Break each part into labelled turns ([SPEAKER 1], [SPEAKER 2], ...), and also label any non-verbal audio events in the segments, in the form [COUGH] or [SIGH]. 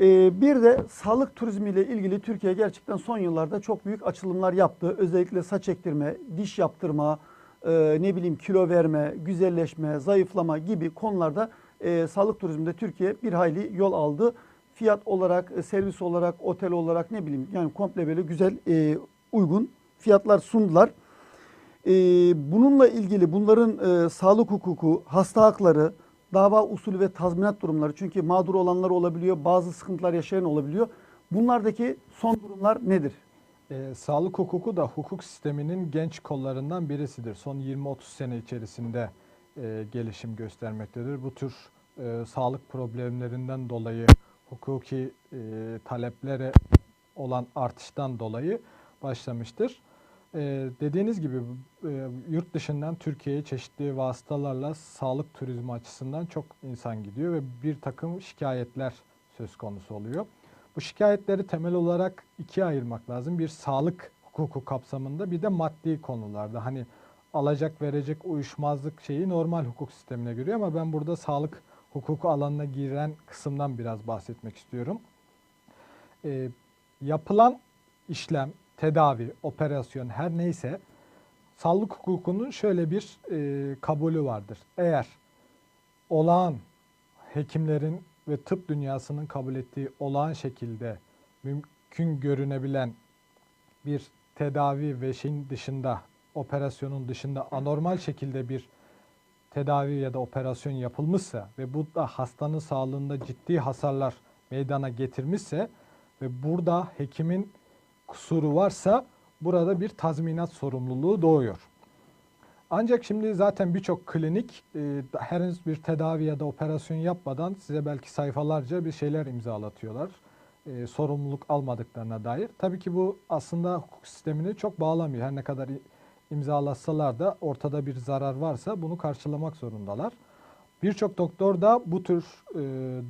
[SPEAKER 1] Ee, bir de sağlık turizmiyle ilgili Türkiye gerçekten son yıllarda çok büyük açılımlar yaptı. Özellikle saç ektirme, diş yaptırma, e, ne bileyim kilo verme, güzelleşme, zayıflama gibi konularda e, sağlık turizminde Türkiye bir hayli yol aldı. Fiyat olarak, e, servis olarak, otel olarak ne bileyim yani komple böyle güzel, e, uygun fiyatlar sundular. E, bununla ilgili bunların e, sağlık hukuku, hasta hakları, dava usulü ve tazminat durumları çünkü mağdur olanlar olabiliyor, bazı sıkıntılar yaşayan olabiliyor. Bunlardaki son durumlar nedir?
[SPEAKER 2] Ee, sağlık hukuku da hukuk sisteminin genç kollarından birisidir. Son 20-30 sene içerisinde e, gelişim göstermektedir. Bu tür e, sağlık problemlerinden dolayı hukuki e, taleplere olan artıştan dolayı başlamıştır. E, dediğiniz gibi e, yurt dışından Türkiye'ye çeşitli vasıtalarla sağlık turizmi açısından çok insan gidiyor ve bir takım şikayetler söz konusu oluyor. Bu şikayetleri temel olarak ikiye ayırmak lazım. Bir sağlık hukuku kapsamında bir de maddi konularda. Hani alacak verecek uyuşmazlık şeyi normal hukuk sistemine giriyor ama ben burada sağlık hukuku alanına giren kısımdan biraz bahsetmek istiyorum. Ee, yapılan işlem, tedavi, operasyon her neyse sağlık hukukunun şöyle bir e, kabulü vardır. Eğer olağan hekimlerin ve tıp dünyasının kabul ettiği olağan şekilde mümkün görünebilen bir tedavi ve şeyin dışında, operasyonun dışında anormal şekilde bir tedavi ya da operasyon yapılmışsa ve bu da hastanın sağlığında ciddi hasarlar meydana getirmişse ve burada hekimin kusuru varsa burada bir tazminat sorumluluğu doğuyor. Ancak şimdi zaten birçok klinik e, henüz bir tedavi ya da operasyon yapmadan size belki sayfalarca bir şeyler imzalatıyorlar. E, sorumluluk almadıklarına dair. Tabii ki bu aslında hukuk sistemini çok bağlamıyor. Her ne kadar imzalatsalar da ortada bir zarar varsa bunu karşılamak zorundalar. Birçok doktor da bu tür e,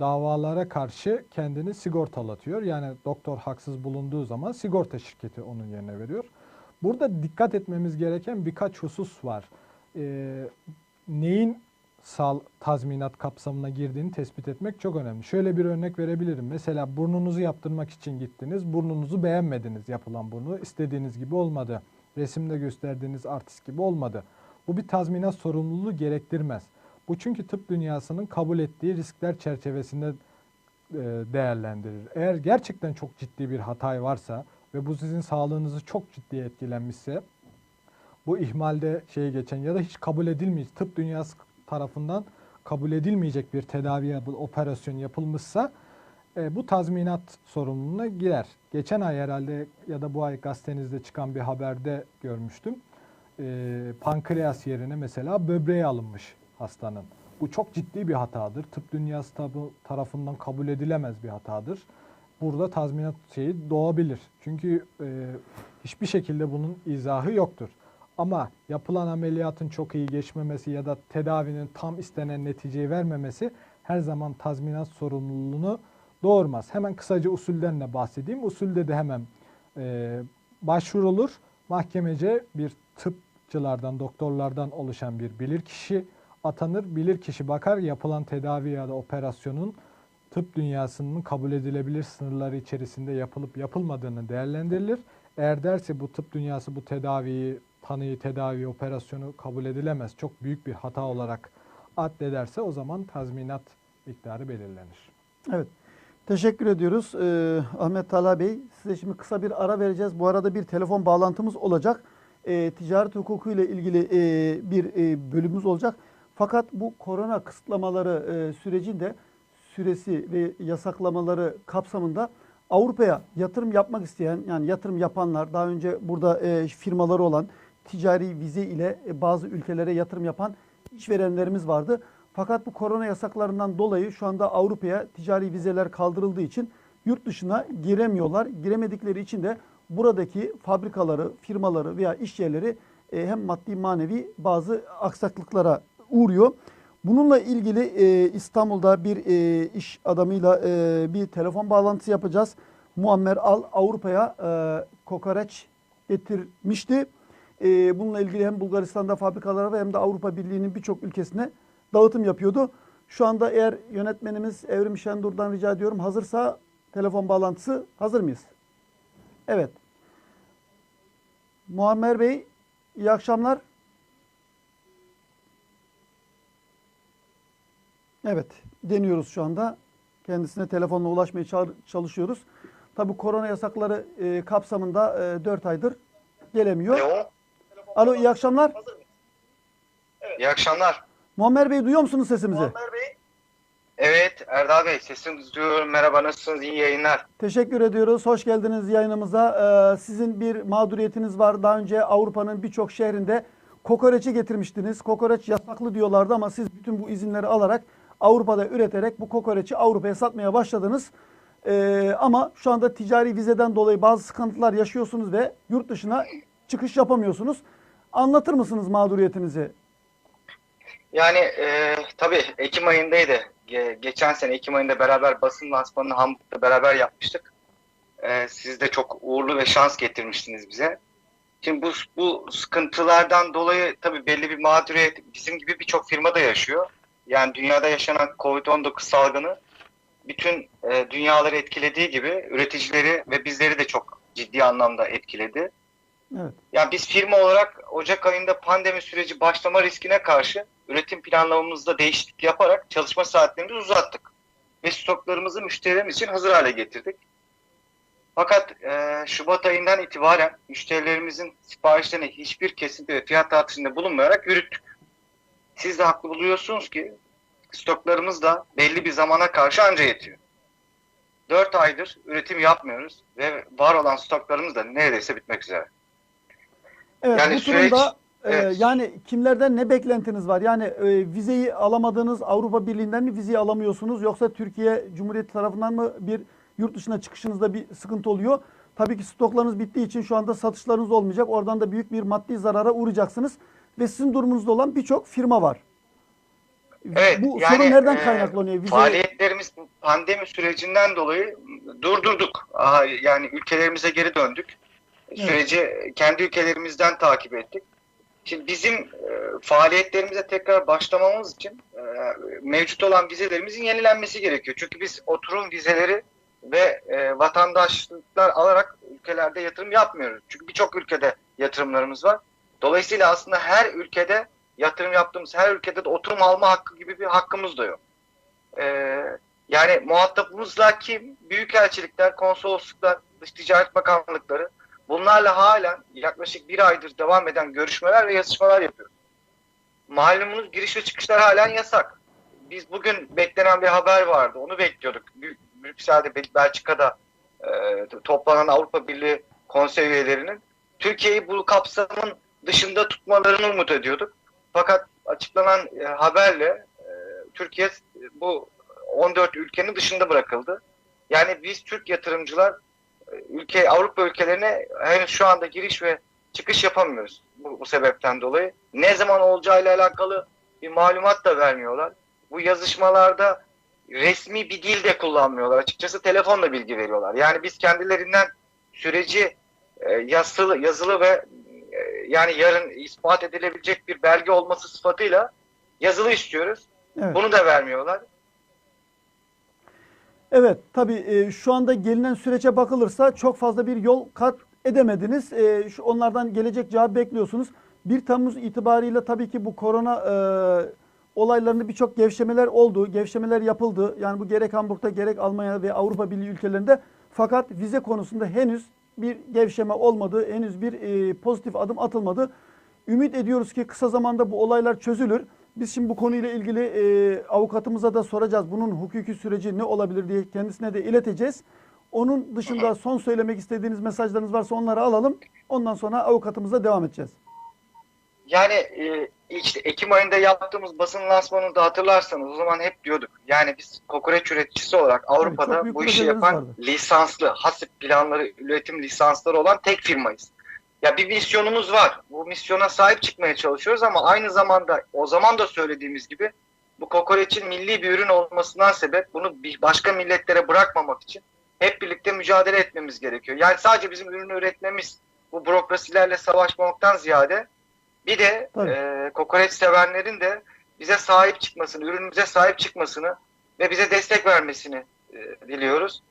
[SPEAKER 2] davalara karşı kendini sigortalatıyor. Yani doktor haksız bulunduğu zaman sigorta şirketi onun yerine veriyor. Burada dikkat etmemiz gereken birkaç husus var. Ee, neyin sal tazminat kapsamına girdiğini tespit etmek çok önemli. Şöyle bir örnek verebilirim. Mesela burnunuzu yaptırmak için gittiniz. Burnunuzu beğenmediniz yapılan burnu. istediğiniz gibi olmadı. Resimde gösterdiğiniz artist gibi olmadı. Bu bir tazminat sorumluluğu gerektirmez. Bu çünkü tıp dünyasının kabul ettiği riskler çerçevesinde e, değerlendirir. Eğer gerçekten çok ciddi bir hatay varsa ve bu sizin sağlığınızı çok ciddi etkilenmişse bu ihmalde şey geçen ya da hiç kabul edilmeyecek tıp dünyası tarafından kabul edilmeyecek bir tedavi operasyon yapılmışsa e, bu tazminat sorumluluğuna girer. Geçen ay herhalde ya da bu ay gazetenizde çıkan bir haberde görmüştüm. E, pankreas yerine mesela böbreği alınmış hastanın. Bu çok ciddi bir hatadır. Tıp dünyası tarafından kabul edilemez bir hatadır. Burada tazminat şeyi doğabilir. Çünkü e, hiçbir şekilde bunun izahı yoktur. Ama yapılan ameliyatın çok iyi geçmemesi ya da tedavinin tam istenen neticeyi vermemesi her zaman tazminat sorumluluğunu doğurmaz. Hemen kısaca usulden de bahsedeyim. Usulde de hemen e, başvurulur. Mahkemece bir tıpçılardan, doktorlardan oluşan bir bilirkişi atanır. Bilirkişi bakar yapılan tedavi ya da operasyonun tıp dünyasının kabul edilebilir sınırları içerisinde yapılıp yapılmadığını değerlendirilir. Eğer derse bu tıp dünyası bu tedaviyi, tanıyı, tedavi, operasyonu kabul edilemez, çok büyük bir hata olarak addederse o zaman tazminat miktarı belirlenir.
[SPEAKER 1] Evet. Teşekkür ediyoruz Ee, Ahmet Talha Bey. Size şimdi kısa bir ara vereceğiz. Bu arada bir telefon bağlantımız olacak. Ee, ticaret hukuku ile ilgili e, bir e, bölümümüz olacak. Fakat bu korona kısıtlamaları e, sürecinde süresi ve yasaklamaları kapsamında Avrupa'ya yatırım yapmak isteyen yani yatırım yapanlar daha önce burada e, firmaları olan ticari vize ile e, bazı ülkelere yatırım yapan işverenlerimiz vardı. Fakat bu korona yasaklarından dolayı şu anda Avrupa'ya ticari vizeler kaldırıldığı için yurt dışına giremiyorlar. Giremedikleri için de buradaki fabrikaları, firmaları veya iş yerleri e, hem maddi manevi bazı aksaklıklara uğruyor. Bununla ilgili e, İstanbul'da bir e, iş adamıyla e, bir telefon bağlantısı yapacağız. Muammer Al Avrupa'ya e, kokoreç getirmişti. E, bununla ilgili hem Bulgaristan'da fabrikalara ve hem de Avrupa Birliği'nin birçok ülkesine dağıtım yapıyordu. Şu anda eğer yönetmenimiz Evrim Şendur'dan rica ediyorum hazırsa telefon bağlantısı. Hazır mıyız? Evet. Muammer Bey, iyi akşamlar. Evet, deniyoruz şu anda. Kendisine telefonla ulaşmaya çalışıyoruz. Tabii korona yasakları e, kapsamında e, 4 aydır gelemiyor.
[SPEAKER 3] Alo.
[SPEAKER 1] Alo, iyi akşamlar.
[SPEAKER 3] İyi akşamlar.
[SPEAKER 1] Muammer Bey duyuyor musunuz sesimizi?
[SPEAKER 3] Evet Erdal Bey sesinizi duyuyorum. Merhaba nasılsınız? İyi yayınlar.
[SPEAKER 1] Teşekkür ediyoruz. Hoş geldiniz yayınımıza. Ee, sizin bir mağduriyetiniz var. Daha önce Avrupa'nın birçok şehrinde kokoreçi getirmiştiniz. Kokoreç yasaklı diyorlardı ama siz bütün bu izinleri alarak Avrupa'da üreterek bu kokoreçi Avrupa'ya satmaya başladınız. Ee, ama şu anda ticari vizeden dolayı bazı sıkıntılar yaşıyorsunuz ve yurt dışına çıkış yapamıyorsunuz. Anlatır mısınız mağduriyetinizi?
[SPEAKER 3] Yani e, tabii Ekim ayındaydı. Ge- geçen sene Ekim ayında beraber basın lansmanını Hamburg'da beraber yapmıştık. E, siz de çok uğurlu ve şans getirmiştiniz bize. Şimdi bu, bu sıkıntılardan dolayı tabii belli bir mağduriyet bizim gibi birçok firma da yaşıyor. Yani dünyada yaşanan Covid-19 salgını bütün e, dünyaları etkilediği gibi üreticileri ve bizleri de çok ciddi anlamda etkiledi.
[SPEAKER 1] Evet.
[SPEAKER 3] Yani biz firma olarak Ocak ayında pandemi süreci başlama riskine karşı üretim planlamamızda değişiklik yaparak çalışma saatlerimizi uzattık. Ve stoklarımızı müşterilerimiz için hazır hale getirdik. Fakat e, Şubat ayından itibaren müşterilerimizin siparişlerine hiçbir kesinti ve fiyat artışında bulunmayarak yürüttük. Siz de haklı buluyorsunuz ki stoklarımız da belli bir zamana karşı anca yetiyor. 4 aydır üretim yapmıyoruz ve var olan stoklarımız da neredeyse bitmek üzere.
[SPEAKER 1] Evet
[SPEAKER 3] Yani
[SPEAKER 1] bu
[SPEAKER 3] süreç-
[SPEAKER 1] durumda e,
[SPEAKER 3] evet.
[SPEAKER 1] yani kimlerden ne beklentiniz var? Yani e, vizeyi alamadığınız Avrupa Birliği'nden mi vizeyi alamıyorsunuz yoksa Türkiye Cumhuriyeti tarafından mı bir yurt dışına çıkışınızda bir sıkıntı oluyor? Tabii ki stoklarınız bittiği için şu anda satışlarınız olmayacak. Oradan da büyük bir maddi zarara uğrayacaksınız ve sizin durumunuzda olan birçok firma var.
[SPEAKER 3] Evet,
[SPEAKER 1] bu
[SPEAKER 3] yani,
[SPEAKER 1] sorun nereden
[SPEAKER 3] e,
[SPEAKER 1] kaynaklanıyor? Vize
[SPEAKER 3] Faaliyetlerimiz pandemi sürecinden dolayı durdurduk. Aha, yani ülkelerimize geri döndük. Süreci kendi ülkelerimizden takip ettik. Şimdi bizim e, faaliyetlerimize tekrar başlamamız için e, mevcut olan vizelerimizin yenilenmesi gerekiyor. Çünkü biz oturum vizeleri ve e, vatandaşlıklar alarak ülkelerde yatırım yapmıyoruz. Çünkü birçok ülkede yatırımlarımız var. Dolayısıyla aslında her ülkede yatırım yaptığımız her ülkede de oturum alma hakkı gibi bir hakkımız da yok. Ee, yani muhatabımızla kim? Büyükelçilikler, konsolosluklar, dış ticaret bakanlıkları. Bunlarla halen yaklaşık bir aydır devam eden görüşmeler ve yazışmalar yapıyoruz. Malumunuz giriş ve çıkışlar halen yasak. Biz bugün beklenen bir haber vardı. Onu bekliyorduk. Brüksel'de, Bel- Belçika'da e, toplanan Avrupa Birliği konsey üyelerinin Türkiye'yi bu kapsamın dışında tutmalarını umut ediyorduk. Fakat açıklanan e, haberle e, Türkiye bu 14 ülkenin dışında bırakıldı. Yani biz Türk yatırımcılar e, ülke Avrupa ülkelerine henüz şu anda giriş ve çıkış yapamıyoruz bu, bu sebepten dolayı. Ne zaman olacağıyla alakalı bir malumat da vermiyorlar. Bu yazışmalarda resmi bir dil de kullanmıyorlar. Açıkçası telefonla bilgi veriyorlar. Yani biz kendilerinden süreci yazılı, yazılı ve yani yarın ispat edilebilecek bir belge olması sıfatıyla yazılı istiyoruz.
[SPEAKER 1] Evet.
[SPEAKER 3] Bunu da vermiyorlar.
[SPEAKER 1] Evet, tabii e, şu anda gelinen sürece bakılırsa çok fazla bir yol kat edemediniz. E, onlardan gelecek cevap bekliyorsunuz. 1 Temmuz itibariyle tabii ki bu korona e, olaylarında birçok gevşemeler oldu, gevşemeler yapıldı. Yani bu gerek Hamburg'da gerek Almanya ve Avrupa Birliği ülkelerinde. Fakat vize konusunda henüz bir gevşeme olmadı, henüz bir e, pozitif adım atılmadı. Ümit ediyoruz ki kısa zamanda bu olaylar çözülür. Biz şimdi bu konuyla ilgili e, avukatımıza da soracağız. Bunun hukuki süreci ne olabilir diye kendisine de ileteceğiz. Onun dışında son söylemek istediğiniz mesajlarınız varsa onları alalım. Ondan sonra avukatımıza devam edeceğiz.
[SPEAKER 3] Yani e, işte Ekim ayında yaptığımız basın lansmanını da hatırlarsanız o zaman hep diyorduk. Yani biz kokoreç üreticisi olarak Avrupa'da
[SPEAKER 1] büyük
[SPEAKER 3] bu işi yapan
[SPEAKER 1] vardı.
[SPEAKER 3] lisanslı, hasip planları, üretim lisansları olan tek firmayız. Ya bir misyonumuz var. Bu misyona sahip çıkmaya çalışıyoruz ama aynı zamanda o zaman da söylediğimiz gibi bu kokoreçin milli bir ürün olmasından sebep bunu bir başka milletlere bırakmamak için hep birlikte mücadele etmemiz gerekiyor. Yani sadece bizim ürünü üretmemiz bu bürokrasilerle savaşmamaktan ziyade bir de
[SPEAKER 1] Tabii.
[SPEAKER 3] e, kokoreç sevenlerin de bize sahip çıkmasını, ürünümüze sahip çıkmasını ve bize destek vermesini e, diliyoruz.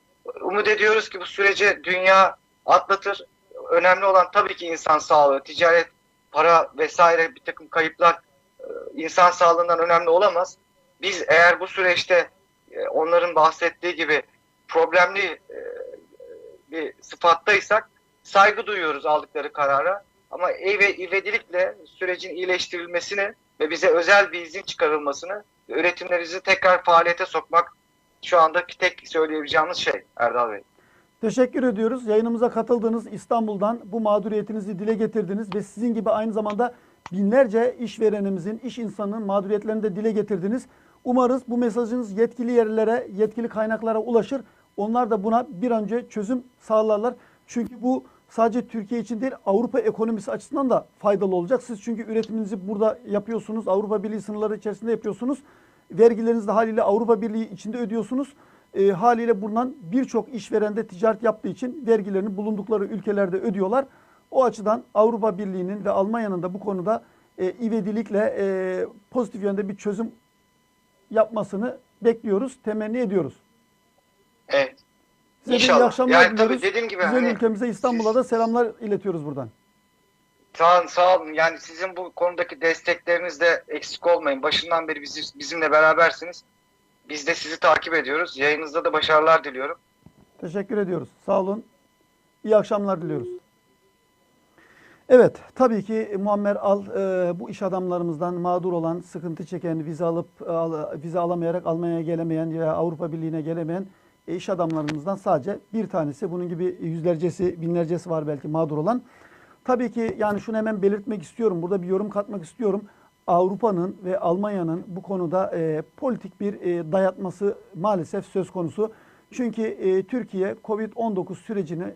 [SPEAKER 3] Umut ediyoruz ki bu süreci dünya atlatır. Önemli olan tabii ki insan sağlığı, ticaret, para vesaire bir takım kayıplar e, insan sağlığından önemli olamaz. Biz eğer bu süreçte e, onların bahsettiği gibi problemli e, bir sıfattaysak saygı duyuyoruz aldıkları karara. Ama ve ivedilikle sürecin iyileştirilmesini ve bize özel bir izin çıkarılmasını, üretimlerimizi tekrar faaliyete sokmak şu andaki tek söyleyebileceğimiz şey Erdal Bey.
[SPEAKER 1] Teşekkür ediyoruz. Yayınımıza katıldınız. İstanbul'dan bu mağduriyetinizi dile getirdiniz ve sizin gibi aynı zamanda binlerce işverenimizin, iş insanının mağduriyetlerini de dile getirdiniz. Umarız bu mesajınız yetkili yerlere, yetkili kaynaklara ulaşır. Onlar da buna bir önce çözüm sağlarlar. Çünkü bu sadece Türkiye için değil Avrupa ekonomisi açısından da faydalı olacak. Siz çünkü üretiminizi burada yapıyorsunuz. Avrupa Birliği sınırları içerisinde yapıyorsunuz. Vergilerinizi de haliyle Avrupa Birliği içinde ödüyorsunuz. E, haliyle buradan birçok işveren de ticaret yaptığı için vergilerini bulundukları ülkelerde ödüyorlar. O açıdan Avrupa Birliği'nin ve Almanya'nın da bu konuda e, ivedilikle e, pozitif yönde bir çözüm yapmasını bekliyoruz, temenni ediyoruz.
[SPEAKER 3] Evet.
[SPEAKER 1] Size de iyi
[SPEAKER 3] İnşallah.
[SPEAKER 1] akşamlar
[SPEAKER 3] Yani tabii
[SPEAKER 1] diliyoruz.
[SPEAKER 3] dediğim gibi
[SPEAKER 1] Güzel
[SPEAKER 3] hani
[SPEAKER 1] ülkemize İstanbul'a da selamlar iletiyoruz buradan.
[SPEAKER 3] Sağ olun, sağ olun. Yani sizin bu konudaki desteklerinizde eksik olmayın. Başından beri bizi, bizimle berabersiniz. Biz de sizi takip ediyoruz. Yayınınızda da başarılar diliyorum.
[SPEAKER 1] Teşekkür ediyoruz. Sağ olun. İyi akşamlar diliyoruz. Evet, tabii ki Muammer Al e, bu iş adamlarımızdan mağdur olan, sıkıntı çeken, vize alıp al- vize alamayarak Almanya'ya gelemeyen ya Avrupa Birliği'ne gelemeyen e, iş adamlarımızdan sadece bir tanesi. Bunun gibi yüzlercesi, binlercesi var belki mağdur olan. Tabii ki yani şunu hemen belirtmek istiyorum. Burada bir yorum katmak istiyorum. Avrupa'nın ve Almanya'nın bu konuda e, politik bir e, dayatması maalesef söz konusu. Çünkü e, Türkiye Covid-19 sürecini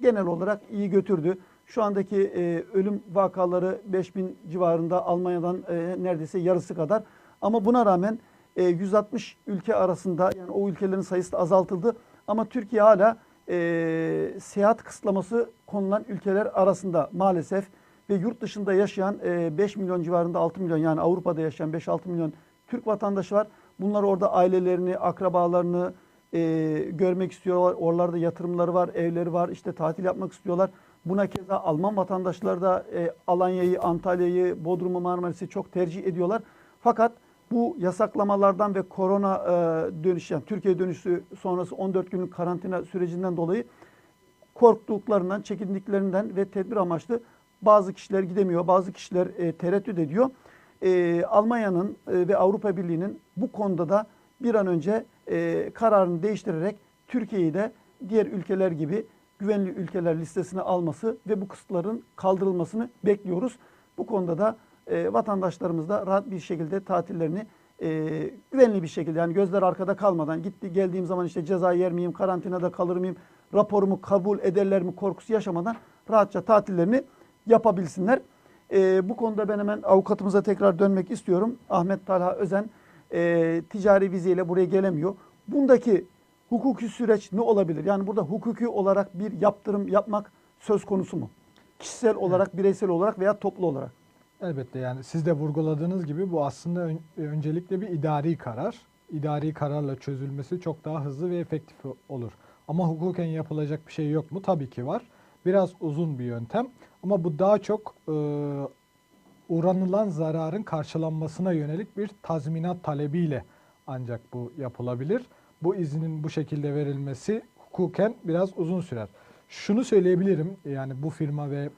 [SPEAKER 1] genel olarak iyi götürdü. Şu andaki e, ölüm vakaları 5000 civarında Almanya'dan e, neredeyse yarısı kadar. Ama buna rağmen e, 160 ülke arasında yani o ülkelerin sayısı da azaltıldı. Ama Türkiye hala e, seyahat kısıtlaması konulan ülkeler arasında maalesef ve yurt dışında yaşayan e, 5 milyon civarında 6 milyon yani Avrupa'da yaşayan 5-6 milyon Türk vatandaşı var. Bunlar orada ailelerini, akrabalarını e, görmek istiyorlar. Oralarda yatırımları var, evleri var, işte tatil yapmak istiyorlar. Buna keza Alman vatandaşları da e, Alanya'yı, Antalya'yı, Bodrum'u, Marmaris'i çok tercih ediyorlar. Fakat bu yasaklamalardan ve korona e, dönüş, yani Türkiye dönüşü sonrası 14 günlük karantina sürecinden dolayı korktuklarından, çekindiklerinden ve tedbir amaçlı bazı kişiler gidemiyor, bazı kişiler e, tereddüt ediyor. E, Almanya'nın e, ve Avrupa Birliği'nin bu konuda da bir an önce e, kararını değiştirerek Türkiye'yi de diğer ülkeler gibi güvenli ülkeler listesine alması ve bu kısıtların kaldırılmasını bekliyoruz. Bu konuda da e, vatandaşlarımız da rahat bir şekilde tatillerini e, güvenli bir şekilde yani gözler arkada kalmadan gitti geldiğim zaman işte ceza yer miyim, karantinada kalır mıyım, raporumu kabul ederler mi korkusu yaşamadan rahatça tatillerini yapabilsinler. E, bu konuda ben hemen avukatımıza tekrar dönmek istiyorum. Ahmet Talha Özen e, ticari vizeyle buraya gelemiyor. Bundaki hukuki süreç ne olabilir? Yani burada hukuki olarak bir yaptırım yapmak söz konusu mu? Kişisel olarak, bireysel olarak veya toplu olarak.
[SPEAKER 2] Elbette yani siz de vurguladığınız gibi bu aslında ön- öncelikle bir idari karar. İdari kararla çözülmesi çok daha hızlı ve efektif olur. Ama hukuken yapılacak bir şey yok mu? Tabii ki var. Biraz uzun bir yöntem ama bu daha çok e, uğranılan zararın karşılanmasına yönelik bir tazminat talebiyle ancak bu yapılabilir. Bu iznin bu şekilde verilmesi hukuken biraz uzun sürer. Şunu söyleyebilirim yani bu firma ve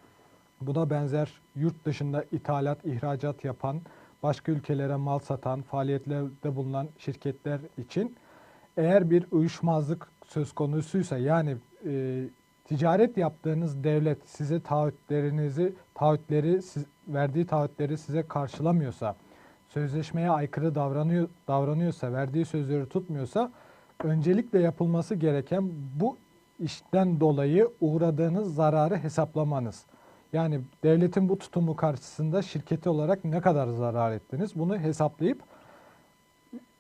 [SPEAKER 2] buna benzer yurt dışında ithalat, ihracat yapan, başka ülkelere mal satan, faaliyetlerde bulunan şirketler için eğer bir uyuşmazlık söz konusuysa yani e, ticaret yaptığınız devlet size taahhütlerinizi, taahhütleri, siz, verdiği taahhütleri size karşılamıyorsa, sözleşmeye aykırı davranıyor, davranıyorsa, verdiği sözleri tutmuyorsa öncelikle yapılması gereken bu işten dolayı uğradığınız zararı hesaplamanız. Yani devletin bu tutumu karşısında şirketi olarak ne kadar zarar ettiniz bunu hesaplayıp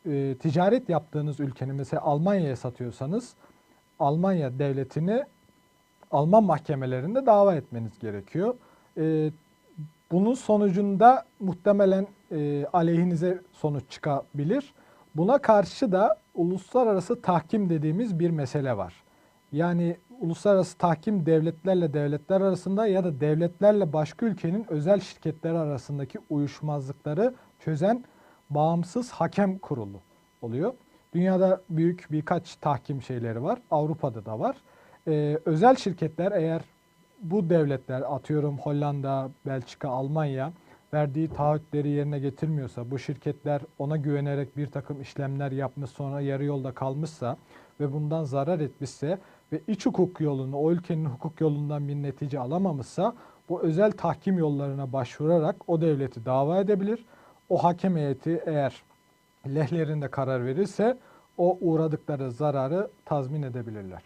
[SPEAKER 2] e, ticaret yaptığınız ülkenin mesela Almanya'ya satıyorsanız Almanya devletini Alman mahkemelerinde dava etmeniz gerekiyor. E, bunun sonucunda muhtemelen e, aleyhinize sonuç çıkabilir. Buna karşı da uluslararası tahkim dediğimiz bir mesele var. Yani uluslararası tahkim devletlerle devletler arasında ya da devletlerle başka ülkenin özel şirketler arasındaki uyuşmazlıkları çözen bağımsız hakem kurulu oluyor. Dünyada büyük birkaç tahkim şeyleri var. Avrupa'da da var. Ee, özel şirketler eğer bu devletler atıyorum Hollanda, Belçika, Almanya verdiği taahhütleri yerine getirmiyorsa, bu şirketler ona güvenerek bir takım işlemler yapmış sonra yarı yolda kalmışsa ve bundan zarar etmişse ve iç hukuk yolunu, o ülkenin hukuk yolundan bir netice alamamışsa bu özel tahkim yollarına başvurarak o devleti dava edebilir. O hakem heyeti eğer lehlerinde karar verirse o uğradıkları zararı tazmin edebilirler.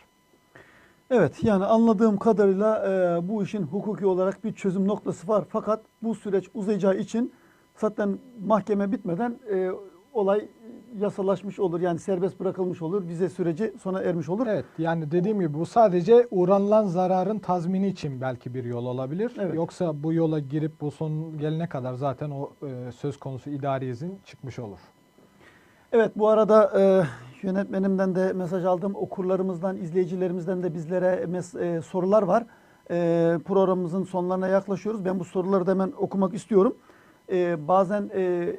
[SPEAKER 1] Evet yani anladığım kadarıyla e, bu işin hukuki olarak bir çözüm noktası var. Fakat bu süreç uzayacağı için zaten mahkeme bitmeden e, olay yasalaşmış olur. Yani serbest bırakılmış olur. Vize süreci sona ermiş olur.
[SPEAKER 2] Evet yani dediğim gibi bu sadece uğranılan zararın tazmini için belki bir yol olabilir.
[SPEAKER 1] Evet.
[SPEAKER 2] Yoksa bu yola girip bu son gelene kadar zaten o e, söz konusu idari izin çıkmış olur.
[SPEAKER 1] Evet bu arada e, yönetmenimden de mesaj aldım. Okurlarımızdan, izleyicilerimizden de bizlere mes- e, sorular var. E, programımızın sonlarına yaklaşıyoruz. Ben bu soruları da hemen okumak istiyorum. E, bazen e,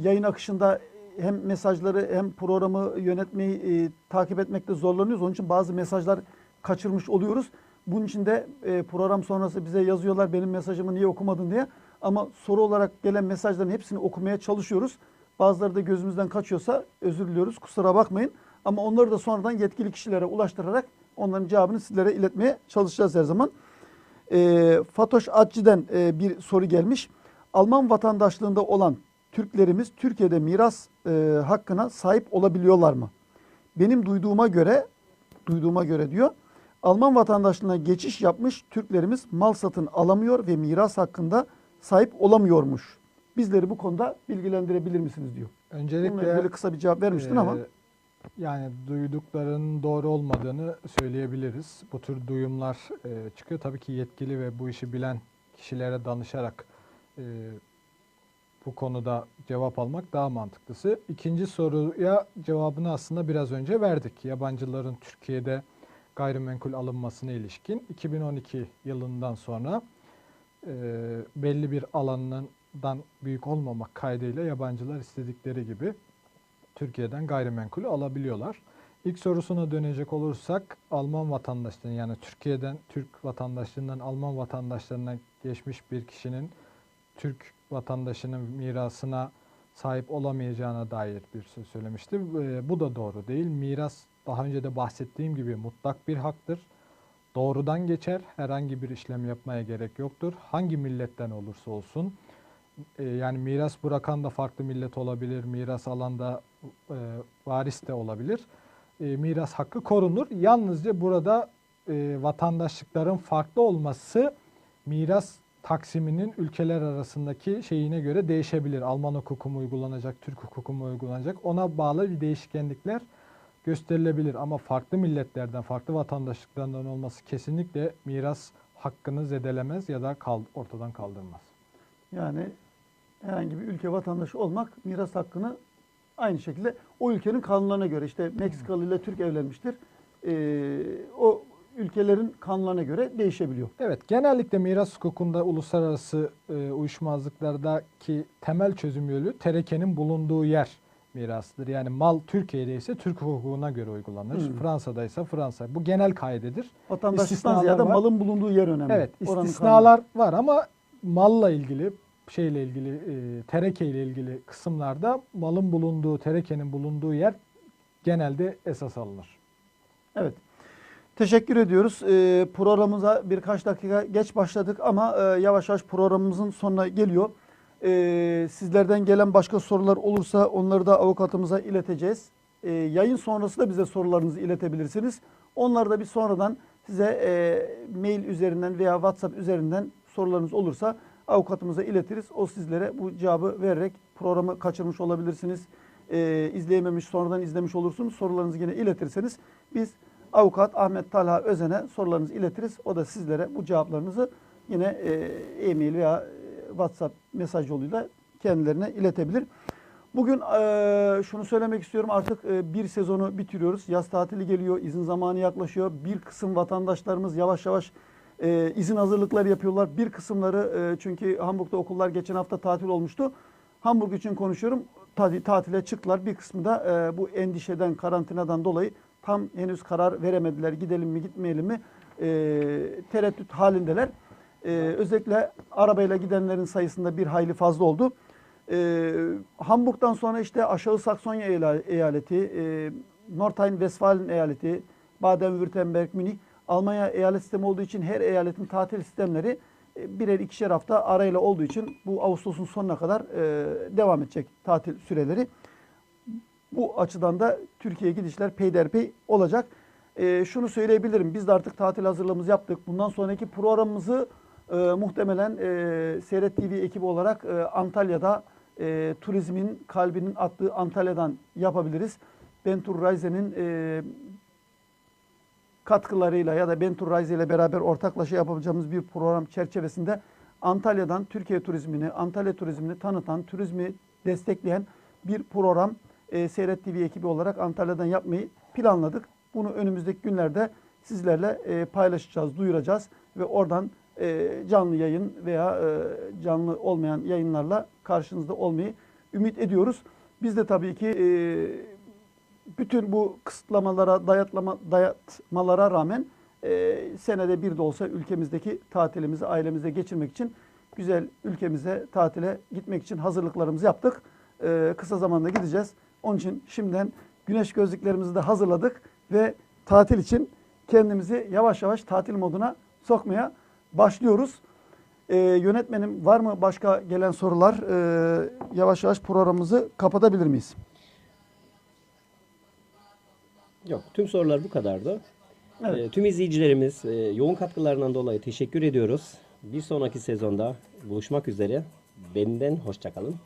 [SPEAKER 1] yayın akışında hem mesajları hem programı yönetmeyi e, takip etmekte zorlanıyoruz. Onun için bazı mesajlar kaçırmış oluyoruz. Bunun için de e, program sonrası bize yazıyorlar benim mesajımı niye okumadın diye. Ama soru olarak gelen mesajların hepsini okumaya çalışıyoruz. Bazıları da gözümüzden kaçıyorsa özür diliyoruz. Kusura bakmayın. Ama onları da sonradan yetkili kişilere ulaştırarak onların cevabını sizlere iletmeye çalışacağız her zaman. E, Fatoş Atçı'den e, bir soru gelmiş. Alman vatandaşlığında olan Türklerimiz Türkiye'de miras e, hakkına sahip olabiliyorlar mı? Benim duyduğuma göre, duyduğuma göre diyor, Alman vatandaşlığına geçiş yapmış Türklerimiz mal satın alamıyor ve miras hakkında sahip olamıyormuş. Bizleri bu konuda bilgilendirebilir misiniz diyor.
[SPEAKER 2] Öncelikle
[SPEAKER 1] ilgili kısa bir cevap vermiştin
[SPEAKER 2] Ee,
[SPEAKER 1] ama
[SPEAKER 2] yani duyduklarının doğru olmadığını söyleyebiliriz. Bu tür duyumlar e, çıkıyor. Tabii ki yetkili ve bu işi bilen kişilere danışarak e, bu konuda cevap almak daha mantıklısı. İkinci soruya cevabını aslında biraz önce verdik. Yabancıların Türkiye'de gayrimenkul alınmasına ilişkin 2012 yılından sonra e, belli bir alanından büyük olmamak kaydıyla yabancılar istedikleri gibi Türkiye'den gayrimenkulü alabiliyorlar. İlk sorusuna dönecek olursak Alman vatandaşlığının yani Türkiye'den Türk vatandaşlığından Alman vatandaşlarına geçmiş bir kişinin Türk vatandaşının mirasına sahip olamayacağına dair bir söz söylemişti. Ee, Bu da doğru değil. Miras daha önce de bahsettiğim gibi mutlak bir haktır. Doğrudan geçer. Herhangi bir işlem yapmaya gerek yoktur. Hangi milletten olursa olsun. Ee, Yani miras bırakan da farklı millet olabilir. Miras alan da e, varis de olabilir. E, miras hakkı korunur. Yalnızca burada e, vatandaşlıkların farklı olması miras taksiminin ülkeler arasındaki şeyine göre değişebilir. Alman hukuku mu uygulanacak, Türk hukuku mu uygulanacak ona bağlı bir değişkenlikler gösterilebilir. Ama farklı milletlerden, farklı vatandaşlıklardan olması kesinlikle miras hakkını zedelemez ya da kal- ortadan kaldırmaz.
[SPEAKER 1] yani herhangi bir ülke vatandaşı olmak miras hakkını aynı şekilde o ülkenin kanunlarına göre işte Meksikalı ile Türk evlenmiştir. Ee, o ülkelerin kanunlarına göre değişebiliyor.
[SPEAKER 2] Evet, genellikle miras hukukunda uluslararası e, uyuşmazlıklardaki temel çözüm yolu terekenin bulunduğu yer mirasıdır. Yani mal Türkiye'de ise Türk hukukuna göre uygulanır.
[SPEAKER 1] Hmm.
[SPEAKER 2] Fransa'da ise Fransa. Bu genel kaidedir.
[SPEAKER 1] Vatandaşlıktan ziyade
[SPEAKER 2] var.
[SPEAKER 1] malın bulunduğu yer önemli.
[SPEAKER 2] Evet, istisnalar var ama malla ilgili şeyle ilgili e, tereke ile ilgili kısımlarda malın bulunduğu, terekenin bulunduğu yer genelde esas alınır.
[SPEAKER 1] Evet. Teşekkür ediyoruz. Ee, programımıza birkaç dakika geç başladık ama e, yavaş yavaş programımızın sonuna geliyor. Ee, sizlerden gelen başka sorular olursa onları da avukatımıza ileteceğiz. Ee, yayın sonrası da bize sorularınızı iletebilirsiniz. Onları da bir sonradan size e, mail üzerinden veya WhatsApp üzerinden sorularınız olursa avukatımıza iletiriz. O sizlere bu cevabı vererek programı kaçırmış olabilirsiniz. Ee, izleyememiş, sonradan izlemiş olursunuz. Sorularınızı yine iletirseniz biz avukat Ahmet Talha Özen'e sorularınızı iletiriz. O da sizlere bu cevaplarınızı yine e, e-mail veya e, WhatsApp mesaj yoluyla kendilerine iletebilir. Bugün eee, şunu söylemek istiyorum artık bir sezonu bitiriyoruz. Yaz tatili geliyor, izin zamanı yaklaşıyor. Bir kısım vatandaşlarımız yavaş yavaş izin hazırlıkları yapıyorlar. Bir kısımları çünkü Hamburg'da okullar geçen hafta tatil olmuştu. Hamburg için konuşuyorum. Tati- tatile çıktılar. Bir kısmı da bu endişeden, karantinadan dolayı tam henüz karar veremediler. Gidelim mi, gitmeyelim mi? Eee, tereddüt halindeler. Eee, özellikle arabayla gidenlerin sayısında bir hayli fazla oldu. Ee, Hamburg'dan sonra işte Aşağı Saksonya eyaleti, e, Nordrhein-Westfalen eyaleti, Baden-Württemberg, Münih, Almanya eyalet sistemi olduğu için her eyaletin tatil sistemleri e, birer ikişer hafta arayla olduğu için bu Ağustos'un sonuna kadar e, devam edecek tatil süreleri. Bu açıdan da Türkiye'ye gidişler peyderpey olacak. E, şunu söyleyebilirim. Biz de artık tatil hazırlığımızı yaptık. Bundan sonraki programımızı e, muhtemelen e, Seyret TV ekibi olarak e, Antalya'da e, turizmin kalbinin attığı Antalya'dan yapabiliriz. Bentur Reise'nin e, katkılarıyla ya da Bentur Reise ile beraber ortaklaşa yapabileceğimiz bir program çerçevesinde Antalya'dan Türkiye turizmini, Antalya turizmini tanıtan, turizmi destekleyen bir program e, Seyret TV ekibi olarak Antalya'dan yapmayı planladık. Bunu önümüzdeki günlerde sizlerle e, paylaşacağız, duyuracağız ve oradan e, canlı yayın veya e, canlı olmayan yayınlarla karşınızda olmayı ümit ediyoruz. Biz de tabii ki e, bütün bu kısıtlamalara, dayatlama, dayatmalara rağmen e, senede bir de olsa ülkemizdeki tatilimizi ailemizle geçirmek için güzel ülkemize tatile gitmek için hazırlıklarımızı yaptık. E, kısa zamanda gideceğiz. Onun için şimdiden güneş gözlüklerimizi de hazırladık ve tatil için kendimizi yavaş yavaş tatil moduna sokmaya başlıyoruz. E, yönetmenim var mı başka gelen sorular? E, yavaş yavaş programımızı kapatabilir miyiz?
[SPEAKER 4] Yok, tüm sorular bu kadardı.
[SPEAKER 1] Evet.
[SPEAKER 4] Ee, tüm izleyicilerimiz e, yoğun katkılarından dolayı teşekkür ediyoruz. Bir sonraki sezonda buluşmak üzere. Benden hoşçakalın.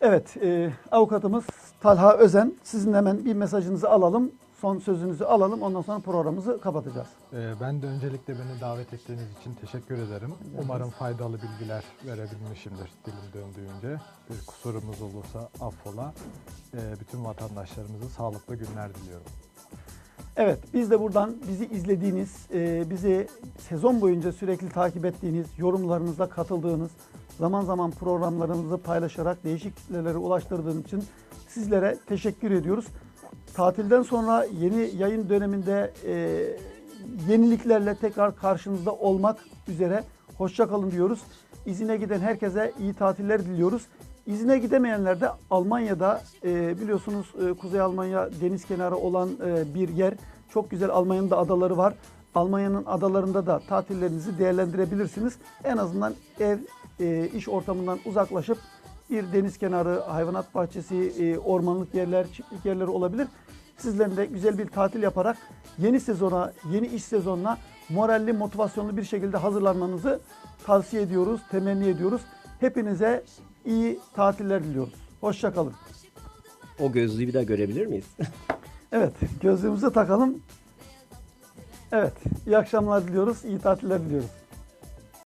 [SPEAKER 1] Evet, e, avukatımız Talha Özen. Sizin hemen bir mesajınızı alalım, son sözünüzü alalım. Ondan sonra programımızı kapatacağız.
[SPEAKER 2] Ee, Ben de öncelikle beni davet ettiğiniz için teşekkür ederim. Umarım faydalı bilgiler verebilmişimdir dilim döndüğünce. Bir kusurumuz olursa affola. Ee, Bütün vatandaşlarımıza sağlıklı günler diliyorum.
[SPEAKER 1] Evet, biz de buradan bizi izlediğiniz, e, bizi sezon boyunca sürekli takip ettiğiniz, yorumlarınıza katıldığınız, zaman zaman programlarımızı paylaşarak değişik kitlelere ulaştırdığınız için sizlere teşekkür ediyoruz. Tatilden sonra yeni yayın döneminde e, yeniliklerle tekrar karşınızda olmak üzere hoşça kalın diyoruz. İzine giden herkese iyi tatiller diliyoruz. İzine gidemeyenler de Almanya'da e, biliyorsunuz e, Kuzey Almanya deniz kenarı olan e, bir yer. Çok güzel Almanya'nın da adaları var. Almanya'nın adalarında da tatillerinizi değerlendirebilirsiniz. En azından ev, e, iş ortamından uzaklaşıp bir deniz kenarı, hayvanat bahçesi, e, ormanlık yerler, çiftlik yerleri olabilir. Sizlerin de güzel bir tatil yaparak yeni sezona, yeni iş sezonuna moralli, motivasyonlu bir şekilde hazırlanmanızı tavsiye ediyoruz, temenni ediyoruz. Hepinize iyi tatiller diliyoruz. Hoşça kalın.
[SPEAKER 4] O gözlüğü bir daha görebilir miyiz? [LAUGHS]
[SPEAKER 1] Evet, gözlüğümüzü takalım. Evet, iyi akşamlar diliyoruz, iyi tatiller diliyoruz.